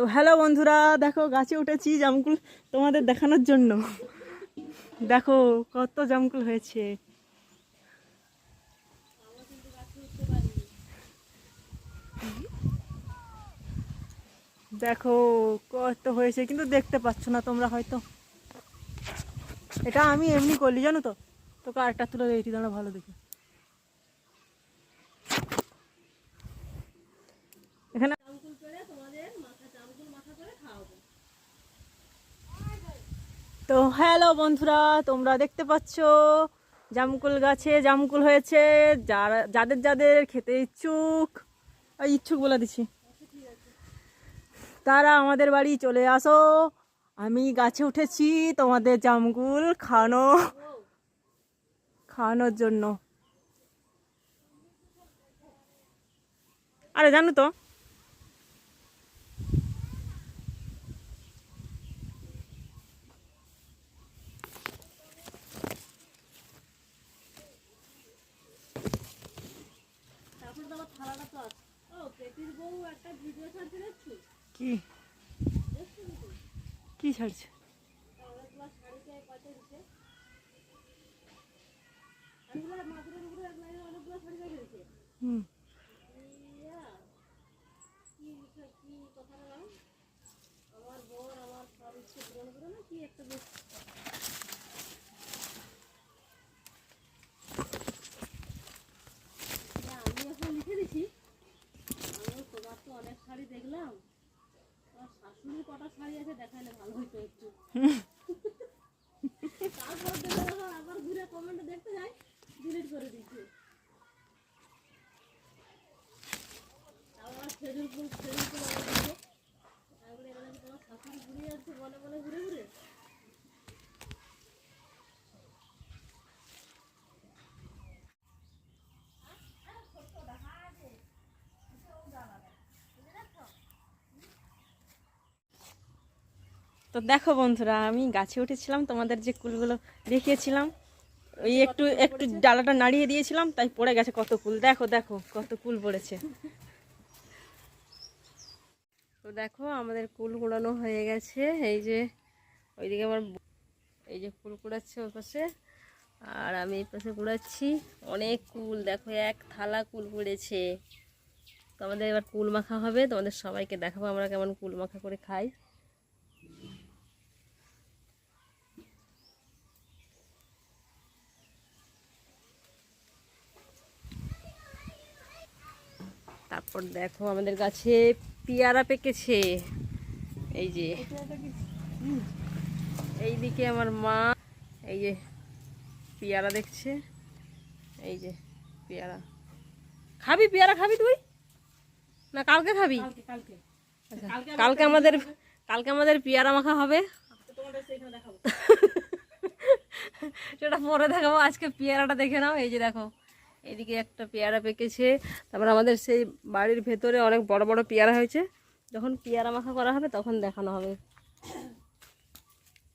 তো হ্যালো বন্ধুরা, দেখো গাছে উঠেছি জামকুল তোমাদের দেখানোর জন্য। দেখো কত জামকুল হয়েছে। দেখো কত হয়েছে, কিন্তু দেখতে পাচ্ছ না তোমরা হয়তো। এটা আমি এমনি করলি, জানো তো? তোকে আরেকটা তুলে দিয়েছি দাঁড়া ভালো দেখে এখানে তো হ্যালো বন্ধুরা, তোমরা দেখতে পাচ্ছ, জামকুল গাছে জামকুল হয়েছে। যারা, যাদের যাদের খেতে ইচ্ছুক ইচ্ছুক বলে দিচ্ছি, তারা আমাদের বাড়ি চলে আসো। আমি গাছে উঠেছি তোমাদের জামকুল খাওয়ানো, খাওয়ানোর জন্য। আরে, জানো তো কি? কি ছাড়ছে? হুম। আমি এখন লিখে দিছি। তো অনেক কটা শাড়ি আছে দেখালে ভালো হতো একটু। তারপর আবার ঘুরে কমেন্টে দেখতে যাই ডিলিট করে দিচ্ছে আবার খেজুর ফুল আবার দিচ্ছে আমি বলি এগুলো কি তোমার শাশুড়ি ঘুরে যাচ্ছে বলে বলে ঘুরে ঘুরে তো দেখো বন্ধুরা, আমি গাছে উঠেছিলাম, তোমাদের যে কুলগুলো দেখিয়েছিলাম, ওই একটু একটু ডালাটা নাড়িয়ে দিয়েছিলাম, তাই পড়ে গেছে কত কুল। দেখো দেখো, কত কুল পড়েছে। তো দেখো, আমাদের কুল কুড়ানো হয়ে গেছে। এই যে, ওইদিকে আমার এই যে কুল কুড়াচ্ছে ওই পাশে, আর আমি এই পাশে কুড়াচ্ছি অনেক কুল। দেখো, এক থালা কুল পড়েছে। তো আমাদের এবার কুল মাখা হবে, তোমাদের সবাইকে দেখাবো আমরা কেমন কুল মাখা করে খাই। তারপর দেখো আমাদের গাছে পেয়ারা পেকেছে। এই যে। এইদিকে আমার মা এই যে পেয়ারা দেখছে। এই যে পেয়ারা। খাবি পেয়ারা খাবি তুই? না কালকে খাবি? আচ্ছা, কালকে আমাদের কালকে আমাদের পেয়ারা মাখা হবে। সেটা পরে দেখাবো আজকে পেয়ারাটা দেখে নাও। এই যে দেখো। এদিকে একটা পেয়ারা পেকেছে। তারপর আমাদের সেই বাড়ির ভেতরে অনেক বড় বড় পেয়ারা হয়েছে। যখন পেয়ারা মাখা করা হবে, তখন দেখানো হবে।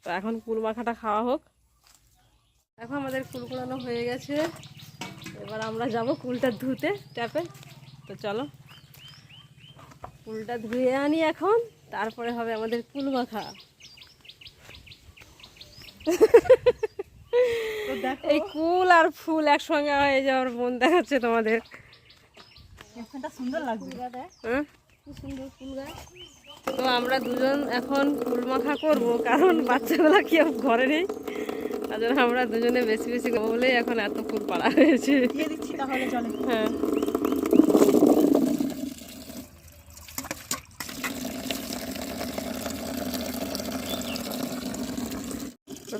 তো এখন কুল মাখাটা খাওয়া হোক। দেখো আমাদের কুল কুড়ানো হয়ে গেছে। এবার আমরা যাব কুলটা ধুতে ট্যাপে। তো চলো, কুলটা ধুয়ে আনি এখন। তারপরে হবে আমাদের কুল মাখা। এই কুল আর ফুল একসঙ্গে হয়ে যাওয়ার মন দেখাচ্ছে তোমাদের। সুন্দর লাগবে হ্যাঁ? খুব সুন্দর ফুল গাছ। তো আমরা দুজন এখন ফুল মাখা করব কারণ বাচ্চাগুলো কেউ ঘরে নেই। আমরা দুজনে বেশি বেশি করব বলেই এখন এত ফুল পাড়া হয়েছে। দিয়ে দিচ্ছি তাহলে চলে। হ্যাঁ।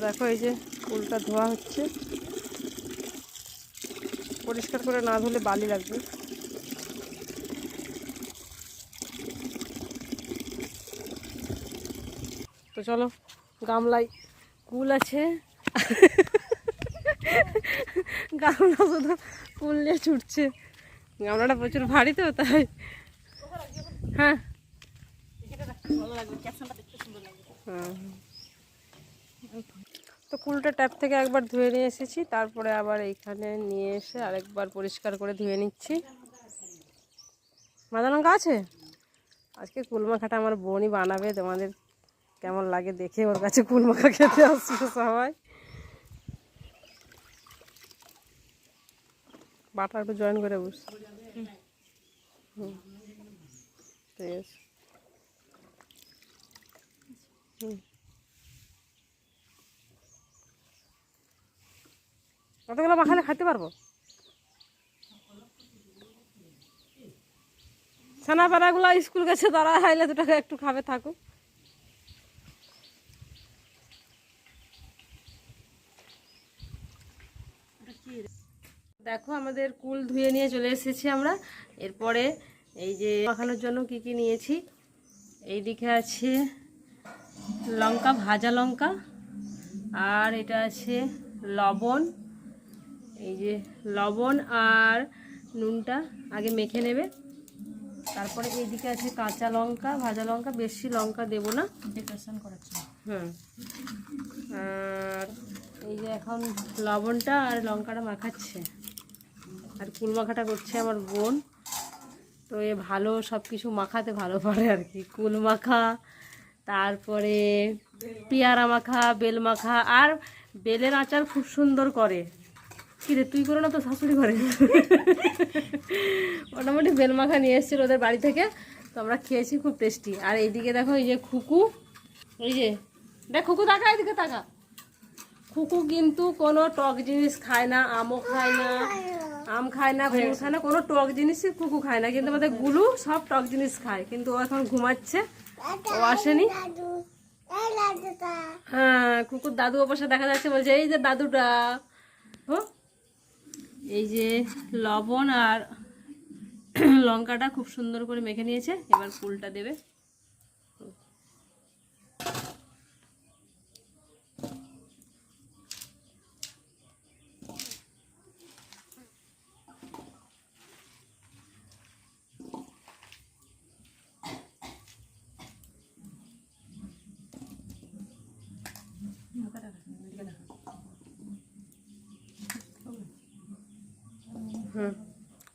দেখো এই যে ফুলটা ধোয়া হচ্ছে। পরিষ্কার করে না ধুলে বালি লাগবে। তো চলো গামলায় কুল আছে। গামলা শুধু কুল নিয়ে ছুটছে। গামলাটা প্রচুর ভারী তো তাই। হ্যাঁ। হ্যাঁ। তো কুলটা ট্যাপ থেকে একবার ধুয়ে নিয়ে এসেছি, তারপরে আবার এইখানে নিয়ে এসে আরেকবার পরিষ্কার করে ধুয়ে নিচ্ছি। মাদা লঙ্কা আছে? আজকে কুলমাখাটা আমার বোনই বানাবে, তোমাদের কেমন লাগে দেখে ওর কাছে কুলমাখা খেতে আসবে সবাই। বাটা একটু জয়েন করে হুম। ঠিক আছে হুম। কতগুলো মাখালে খাইতে পারব? ছানাপাড়াগুলো স্কুল গেছে, তারা হাইলে দু টাকা একটু খাবে, থাকুক। দেখো, আমাদের কুল ধুয়ে নিয়ে চলে এসেছি আমরা। এরপরে এই যে মাখানোর জন্য কি কি নিয়েছি, এইদিকে আছে লঙ্কা, ভাজা লঙ্কা, আর এটা আছে লবণ। এই যে লবণ আর নুনটা আগে মেখে নেবে। তারপরে এইদিকে আছে কাঁচা লঙ্কা ভাজা লঙ্কা বেশি লঙ্কা দেবো না। ডেকোরেশন করাচ্ছি হুম। আর এই যে এখন লবণটা আর লঙ্কাটা মাখাচ্ছে। আর কুল মাখাটা করছে আমার বোন। তো এ ভালো সব কিছু মাখাতে ভালো পারে আর কি। কুল মাখা তারপরে পেয়ারা মাখা বেল মাখা আর বেলের আচার খুব সুন্দর করে। কি রে তুই করো না তো শাশুড়ি করে মোটামুটি বেল মাখা নিয়ে এসেছিল ওদের বাড়ি থেকে। তো আমরা খেয়েছি, খুব টেস্টি আর এইদিকে দেখো, এই যে খুকু। এই যে, দেখ, খুকু, তাকা, এদিকে তাকা। খুকু কিন্তু কোনো টক জিনিস খায় না, আমও খায় না, আম খায় না গুড় খায় না, কোনো টক জিনিসই খুকু খায় না। কিন্তু আমাদের গুলু সব টক জিনিস খায়, কিন্তু ও এখন ঘুমাচ্ছে, ও আসেনি। হ্যাঁ কুকুর দাদু অবশ্য দেখা যাচ্ছে, বলছে, এই যে দাদুটা ও এই যে লবণ আর লঙ্কাটা খুব সুন্দর করে মেখে নিয়েছে। এবার ফুলটা দেবে। হুম।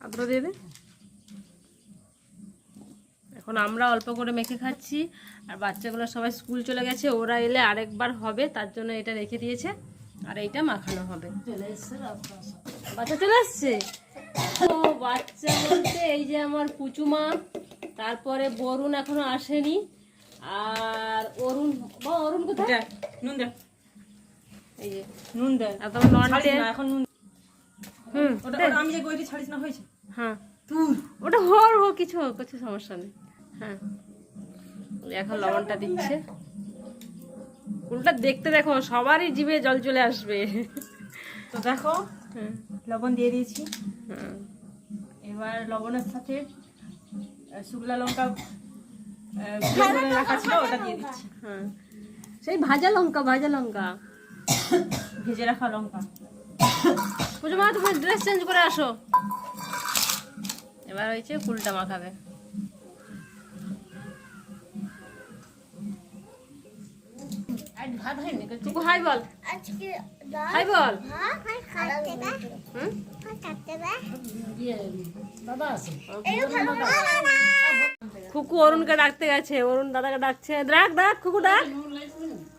আদ্র দিয়ে দে। এখন আমরা অল্প করে মেখে খাচ্ছি আর বাচ্চাগুলো সবাই স্কুল চলে গেছে ওরা এলে আরেকবার হবে তার জন্য এটা রেখে দিয়েছে আর এইটা মাখানো হবে। বাচ্চা চলে আসছে? ও বাচ্চা বলতে এই যে আমার পুচুমা তারপরে বরুণ এখনও আসেনি আর অরুণ বা অরুণ কোথায়? নুন দে এই যে নুন দে এখন নুন হুম ওটা আমি যে গইটি ছাড়িস না হয়েছে? হ্যাঁ। তুই ওটা হর হোক কিছু কিছু সমস্যা নেই। হ্যাঁ। এখন লবণটা দিচ্ছে। উল্টা দেখতে দেখো সবারই জিভে জল চলে আসবে। তো দেখো হ্যাঁ। লবণ দিয়ে দিয়েছি। হ্যাঁ। এবার লবণের সাথে শুকলা লঙ্কা রাখা ছিল ওটা দিয়ে দিচ্ছি। হ্যাঁ। সেই ভাজা লঙ্কা ভাজা লঙ্কা। ভেজে রাখা লঙ্কা। পুজো মা তুমি ড্রেস চেঞ্জ করে আসো। এবার হয়েছে কুলটা মাখাবে। ভাত হয়নি হাই বল। হাই বল। খুকু অরুণকে ডাকতে গেছে। অরুণ দাদাকে ডাকছে। ডাক ডাক খুকু ডাক।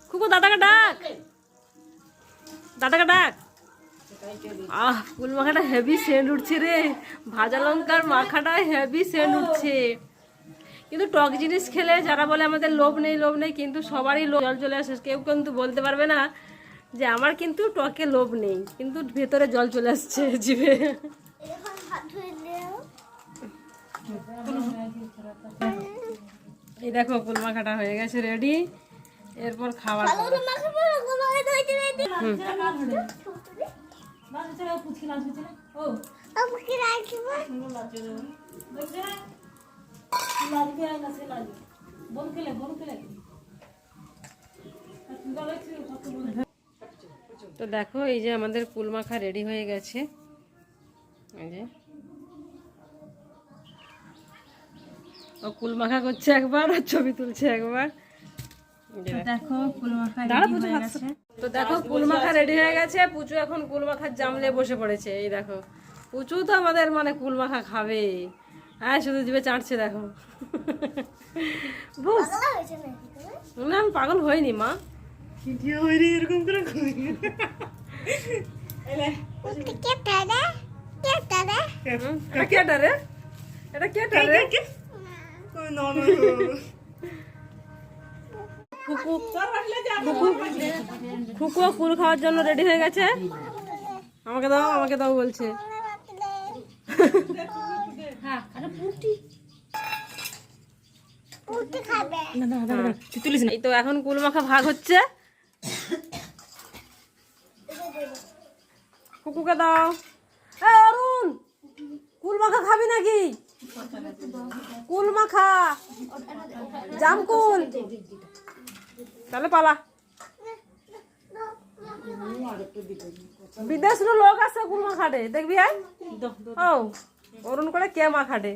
খুকু দাদাকে ডাক। দাদাকে ডাক। আহ ফুল মাখাটা হেভি সেন্ট উঠছে রে। ভাজা লঙ্কার মাখাটা হেভি সেন্ট উঠছে। কিন্তু টক জিনিস খেলে যারা বলে আমাদের লোভ নেই লোভ নেই কিন্তু সবারই লোভ। জল চলে আসে কেউ কিন্তু বলতে পারবে না যে আমার কিন্তু টকে লোভ নেই কিন্তু ভেতরে জল চলে আসছে জিভে। এই দেখো ফুল মাখাটা হয়ে গেছে রেডি এরপর ও তো দেখো এই যে আমাদের কুল মাখা রেডি হয়ে গেছে। এই যে। ও কুল মাখা করছে একবার আর ছবি তুলছে একবার। দেখো। দেখো ফুল মাখা দাঁড়া পুচু খাচ্ছে তো দেখো কুল মাখা রেডি হয়ে গেছে পুচু এখন কুল মাখার জামলে বসে পড়েছে এই দেখো। পুচু তো আমাদের মানে কুল মাখা খাবে। হ্যাঁ শুধু জিভে চাটছে দেখো। বুঝ? না আমি পাগল হইনি মা। উঠতে কে তারা? কে তারা? হুম, এটা কেটা রে? এটা কেটা রে? ফুকু ফুকু ফুকুও কুল খাওয়ার জন্য রেডি হয়ে গেছে। আমাকে দাও আমাকে দাও বলছে। উঠতে খাবে। এই তো এখন কুল মাখা ভাগ হচ্ছে। কুকুকে দাও। অরুণ কুল মাখা খাবি নাকি? কুল মাখা। জাম কুল তাহলে পালা। বিদেশের লোক আছে কুল মা খাটে দেখবি আয় ও অরুণ করে কে মা খাটে?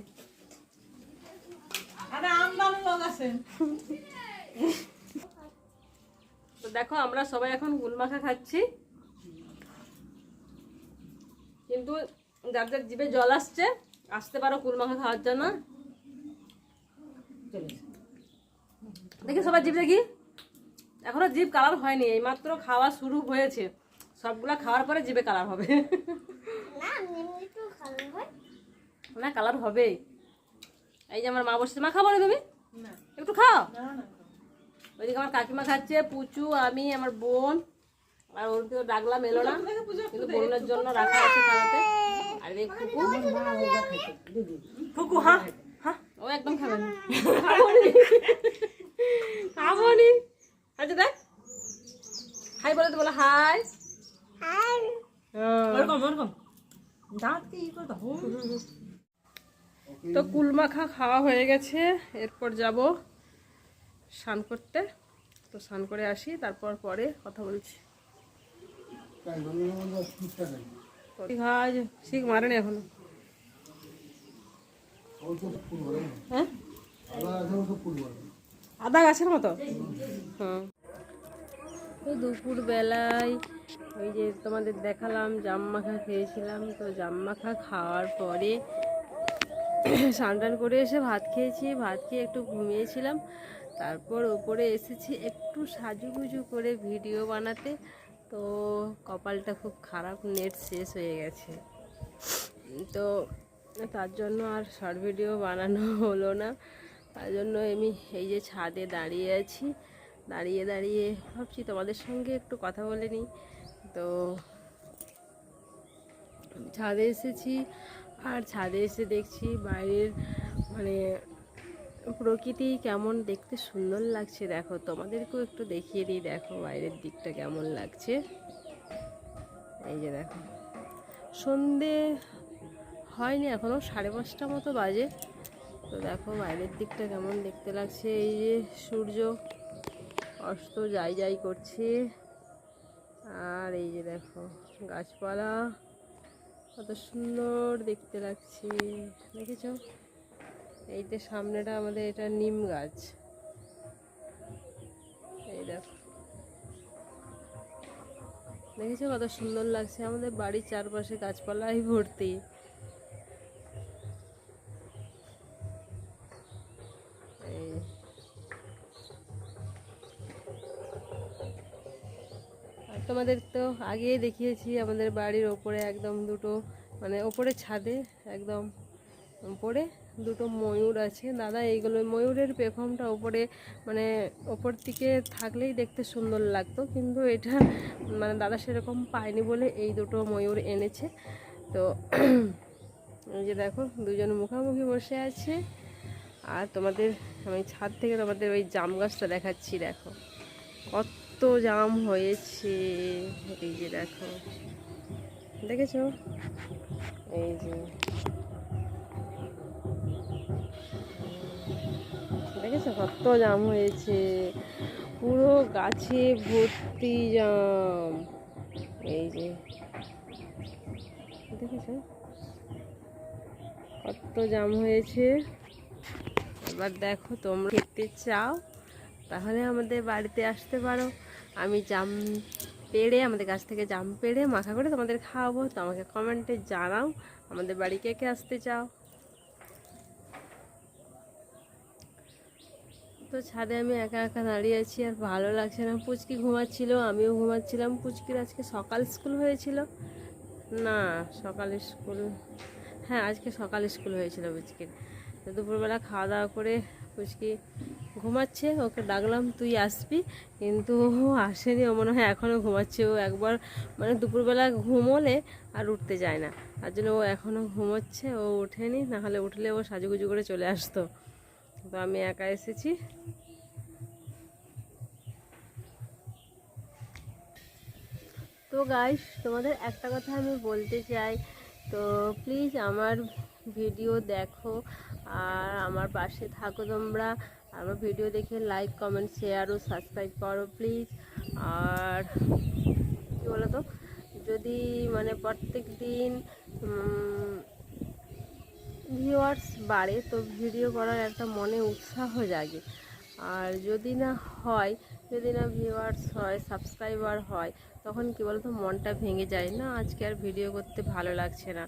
তো দেখো আমরা সবাই এখন গুল মাখা খাচ্ছি। কিন্তু যাদের জিভে জল আসছে আসতে পারো কুল মাখা খাওয়ার জন্য। দেখি সবাই জিভ দেখি। এখনও জিভ কালার হয়নি এইমাত্র খাওয়া শুরু হয়েছে। সবগুলা খাওয়ার পরে জিভে কালার হবে। না, তো হয়। না কালার হবে এই যে আমার মা বসছে মা খাব না তুমি? একটু খাও। ওইদিকে আমার কাকিমা খাচ্ছে পুচু আমি আমার বোন আর ওর কেউ ডাকলাম এলো না। কিন্তু বোনের জন্য রাখা আছে খাওয়াতে আর এই ফুকু ফুকু হ্যাঁ হ্যাঁ ও একদম খাবে না। খাব নি। খাবনি খাবনি আচ্ছা দেখ হাই বলে তো বলো হাই। আর তো কুলমাখা খাওয়া হয়ে গেছে এরপর যাব স্নান করতে। তো স্নান করে আসি তারপর পরে কথা বলছি। ঘাজ শিখ মারেনি এখনও। হ্যাঁ? আদা গাছের মতো? তো দুপুর বেলায় ওই যে তোমাদের দেখালাম, জাম মাখা খেয়েছিলাম। তো জাম মাখা খাওয়ার পরে স্নান করে এসে ভাত খেয়েছি। ভাত খেয়ে একটু ঘুমিয়েছিলাম। তারপর উপরে এসেছি একটু সাজুগুজু করে ভিডিও বানাতে। তো কপালটা খুব খারাপ, নেট শেষ হয়ে গেছে। তো তার জন্য আর শর্ট ভিডিও বানানো হলো না। তার জন্য আমি এই যে ছাদে দাঁড়িয়ে আছি। দাঁড়িয়ে দাঁড়িয়ে ভাবছি তোমাদের সঙ্গে একটু কথা বলে নিই। তো ছাদে এসেছি আর ছাদে এসে দেখছি বাইরের মানে প্রকৃতি কেমন দেখতে সুন্দর লাগছে। দেখো, তোমাদেরকেও একটু দেখিয়ে দিই। দেখো, বাইরের দিকটা কেমন লাগছে। এই যে দেখো, সন্ধে হয়নি এখনও সাড়ে পাঁচটা মতো বাজে। তো দেখো বাইরের দিকটা কেমন দেখতে লাগছে। এই যে সূর্য অস্ত যাই যাই করছে। আর এই যে দেখো গাছপালা কত সুন্দর দেখতে লাগছে। দেখেছ? এইটা সামনেটা আমাদের এটা নিম গাছ। এই দেখো। দেখেছ কত সুন্দর লাগছে? আমাদের বাড়ির চারপাশে গাছপালাই ভর্তি। তোমাদের তো আগেই দেখিয়েছি, আমাদের বাড়ির ওপরে একদম দুটো মানে ওপরে ছাদে একদম ওপরে দুটো ময়ূর আছে। দাদা, এইগুলো ময়ূরের পেখমটা ওপরে মানে ওপর দিকে থাকলেই দেখতে সুন্দর লাগতো, কিন্তু এটা মানে দাদা সেরকম পায়নি বলে এই দুটো ময়ূর এনেছে। তো এই যে দেখো, দুজন মুখামুখি বসে আছে। আর তোমাদের, আমি ছাদ থেকে তোমাদের ওই জাম গাছটা দেখাচ্ছি, দেখো। কত জাম হয়েছে। এই যে দেখো। দেখেছ? এই যে। দেখেছ? কত জাম হয়েছে। পুরো গাছে ভর্তি জাম। এই যে। দেখেছ? কত জাম হয়েছে। এবার দেখো তোমরা খেতে চাও, তাহলে আমাদের বাড়িতে আসতে পারো। আমি জাম পেড়ে, আমাদের গাছ থেকে জাম পেড়ে, মাখা করে তোমাদের খাওয়াবো। তো আমাকে কমেন্টে জানাও, আমাদের বাড়ি কে কে আসতে চাও। তো ছাদে আমি একা একা দাঁড়িয়ে আছি, আর ভালো লাগছে না। পুচকি ঘুমাচ্ছিলো, আমিও ঘুমাচ্ছিলাম। পুচকির আজকে সকাল স্কুল হয়েছিল। না সকাল স্কুল হ্যাঁ আজকে সকাল স্কুল হয়েছিল পুচকির। তো দুপুরবেলা খাওয়া দাওয়া করে পুচকি ঘুমাচ্ছে, ওকে ডাকলাম, তুই আসবি? কিন্তু ও আসেনি, ও মনে হয় এখনও ঘুমাচ্ছে। ও একবার মানে দুপুরবেলা ঘুমোলে আর উঠতে যায় না। তার জন্য ও এখনও ঘুমোচ্ছে, ও ওঠেনি নাহলে উঠলে ও সাজুগুজু করে চলে আসতো। তো আমি একা এসেছি। তো গাইস তোমাদের একটা কথা আমি বলতে চাই। তো প্লিজ আমার ভিডিও দেখো। আর আমার পাশে থাকো তোমরা। আমার ভিডিও দেখে লাইক কমেন্ট শেয়ার ও সাবস্ক্রাইব করো প্লিজ আর কী বলো তো যদি মানে প্রত্যেক দিন ভিউয়ার্স বাড়ে, তো ভিডিও করার একটা মনে উৎসাহ জাগে। আর যদি না হয়, যদি না ভিউয়ার্স হয় সাবস্ক্রাইবার হয়, তখন কী বলতো? মনটা ভেঙে যায় না? আজকে আর ভিডিও করতে ভালো লাগছে না।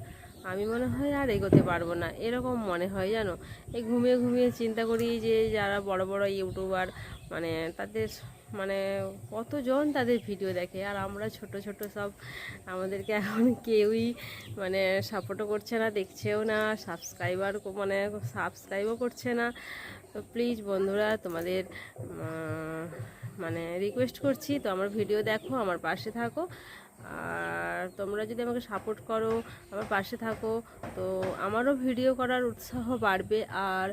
আমি মনে হয় আর এগোতে পারব না। এরকম মনে হয় জানো? এই ঘুমিয়ে ঘুমিয়ে চিন্তা করি যে যারা বড় বড় ইউটিউবার মানে তাদের মানে কতজন তাদের ভিডিও দেখে? আর আমরা ছোট ছোট সব, আমাদেরকে এখন কেউই মানে সাপোর্টও করছে না, দেখছেও না সাবস্ক্রাইবার মানে সাবস্ক্রাইবও করছে না। তো প্লিজ বন্ধুরা, তোমাদের মানে রিকোয়েস্ট করছি, তো আমার ভিডিও দেখো, আমার পাশে থাকো। আর তোমরা যদি আমাকে সাপোর্ট করো, আমার পাশে থাকো, তো আমারও ভিডিও করার উৎসাহ বাড়বে আর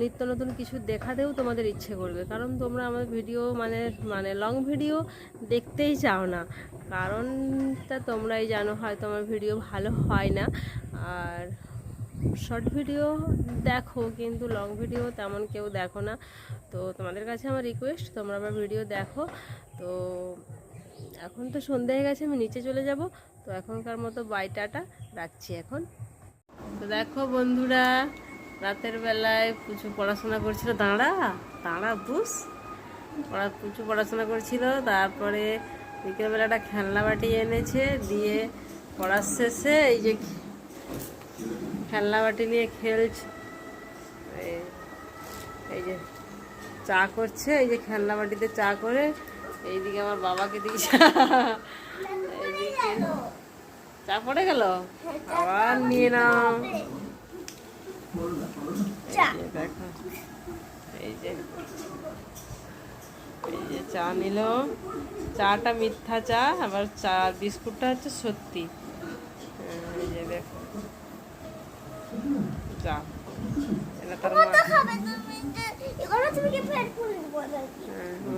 নিত্য নতুন কিছু দেখাতেও তোমাদের ইচ্ছে করবে। কারণ তোমরা আমার ভিডিও মানে মানে লং ভিডিও দেখতেই চাও না। কারণটা তোমরাই জানো, হয়তো আমার ভিডিও ভালো হয় না। আর শর্ট ভিডিও দেখো, কিন্তু লং ভিডিও তেমন কেউ দেখো না। তো তোমাদের কাছে আমার রিকোয়েস্ট তোমরা আমার ভিডিও দেখো। তো এখন তো সন্ধে হয়ে গেছে, আমি নিচে চলে যাব। তো এখনকার মতো বাইটাটা রাখছি এখন। তো দেখো বন্ধুরা, রাতের বেলায় পুচু পড়াশোনা করছিল। দাঁড়া দাঁড়া, বুস। পড়া পুচু পড়াশোনা করছিল, তারপরে বিকেলবেলাটা খেলনা বাটি এনেছে, দিয়ে পড়ার শেষে এই যে খেলনা বাটি নিয়ে খেলছে। এই- এই যে চা করছে, এই যে খেলনা বাটিতে চা করে এইদিকে আমার বাবাকে দিয়েছে চা পড়ে গেল? আবার নিয়ে নাও। দেখো। এই যে। এই যে চা নিল। চাটা মিথ্যা চা আবার চা বিস্কুটটা হচ্ছে সত্যি। এই যে দেখো। চা। এটা তার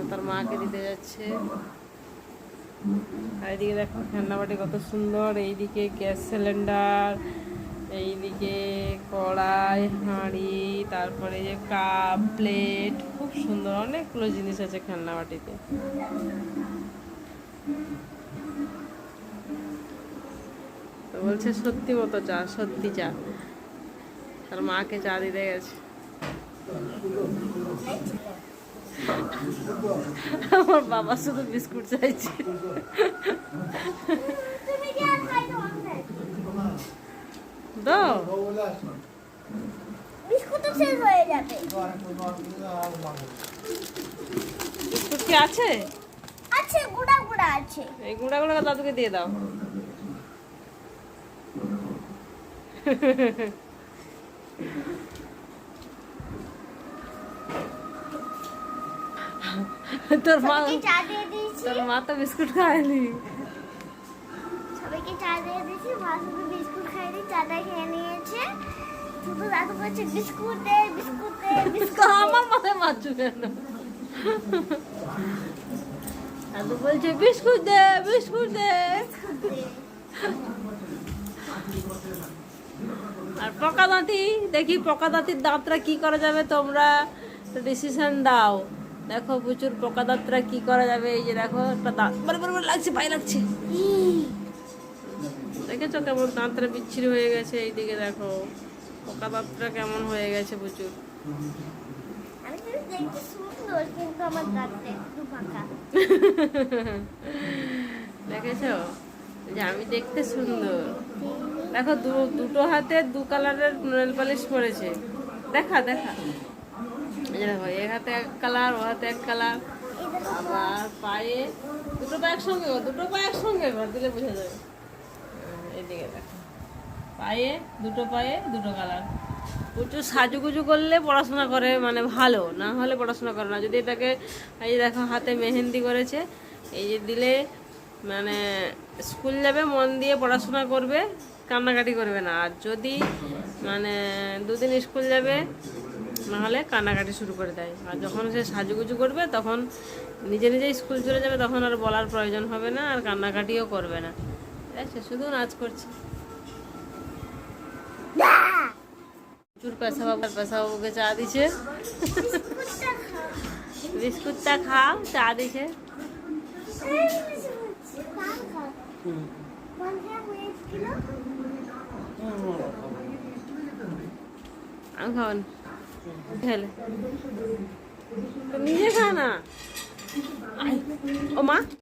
তার মাকে দিতে যাচ্ছে। এইদিকে দেখো ঠান্ডাবাটি কত সুন্দর। এইদিকে গ্যাস সিলিন্ডার, এইদিকে কড়াই, হাঁড়ি, তারপরে যে কাপ, প্লেট, খুব সুন্দর। অনেকগুলো জিনিস আছে খেলনা বাটিতে তো বলছে সত্যি মতো চা সত্যি চা তার মাকে চা দিতে গেছে। আমার বাবা শুধু বিস্কুট চাইছে? দাও। বিস্কুট শেষ হয়ে যাবে। বিস্কুট কি আছে? আছে গুড়া গুড়া আছে। এই দাদুকে দিয়ে দাও। তোর মা তোর মা তো বিস্কুট খায়নি। সবাইকে চা দিয়ে দিয়েছি মা শুধু বিস্কুট খাইনি চাটা খেয়ে নিয়েছে। শুধু দাদু বলছে বিস্কুট দে বিস্কুট দে বিস্কুট। আমার মাথায় মারছো কেন? দাদু বলছে বিস্কুট দে বিস্কুট দে। আর পকা দাঁতি দেখি পকা দাঁতির দাঁতরা কি করা যাবে তোমরা? ডিসিশন দাও। দেখো প্রচুর পোকা দাঁতরা কি করা যাবে? এই যে দেখো একটা দাঁত বড় বড় লাগছে পায়ে লাগছে। দেখেছ কেমন দাঁতটা বিচ্ছিরি হয়ে গেছে? এইদিকে দেখো পোকা দাঁতটা কেমন হয়ে গেছে প্রচুর। দাঁতটা দেখেছ? যে আমি দেখতে সুন্দর। দেখো দুটো হাতে দু কালারের নেল পালিশ পরেছে। দেখা দেখা। এক হাতে এক কালার ও হাতে এক কালার আবার পায়ে দুটো দুটো দিলে বোঝা যাবে। দেখো। পায়ে, দুটো পায়ে, দুটো কালার সাজুগুজু করলে পড়াশোনা করে মানে ভালো, না হলে পড়াশোনা করে না। যদি এটাকে এই দেখো, হাতে মেহেন্দি করেছে, এই যে দিলে মানে স্কুল যাবে, মন দিয়ে পড়াশোনা করবে, কান্নাকাটি করবে না। আর যদি মানে দুদিন স্কুল যাবে নাহলে কান্নাকাটি শুরু করে দেয়। আর যখন সে সাজুগুজু করবে তখন নিজে নিজে স্কুল চলে যাবে তখন আর বলার প্রয়োজন হবে না আর কান্নাকাটিও করবে না। আছে শুধু নাচ করছে। প্রচুর পেশা বাবার পেশা বাবুকে চা দিছে। বিস্কুটটা খাও চা দিছে। আমি খাওয়ান নিজে খা না। ও মা।